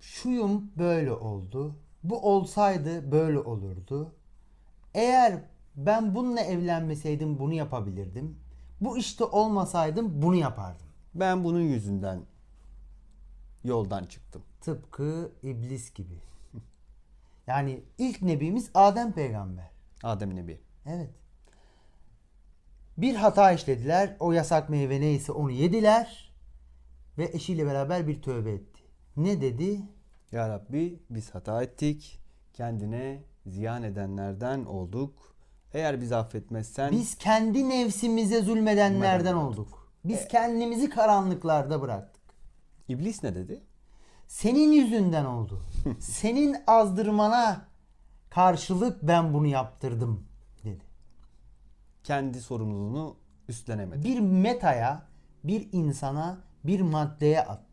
şuyum böyle oldu. Bu olsaydı böyle olurdu. Eğer ben bununla evlenmeseydim bunu yapabilirdim. Bu işte olmasaydım bunu yapardım. Ben bunun yüzünden yoldan çıktım. Tıpkı iblis gibi. Yani ilk nebimiz Adem peygamber. Adem Nebi. Evet. Bir hata işlediler. O yasak meyve neyse onu yediler. Ve eşiyle beraber bir tövbe etti. Ne dedi? Ya Rabbi biz hata ettik. Kendine ziyan edenlerden olduk. Eğer bizi affetmezsen Biz kendi nefsimize zulmedenlerden olduk. Biz kendimizi karanlıklarda bıraktık. İblis ne dedi? Senin yüzünden oldu. Senin azdırmana karşılık ben bunu yaptırdım dedi. Kendi sorumluluğunu üstlenemedi. Bir metaya, bir insana, bir maddeye attı.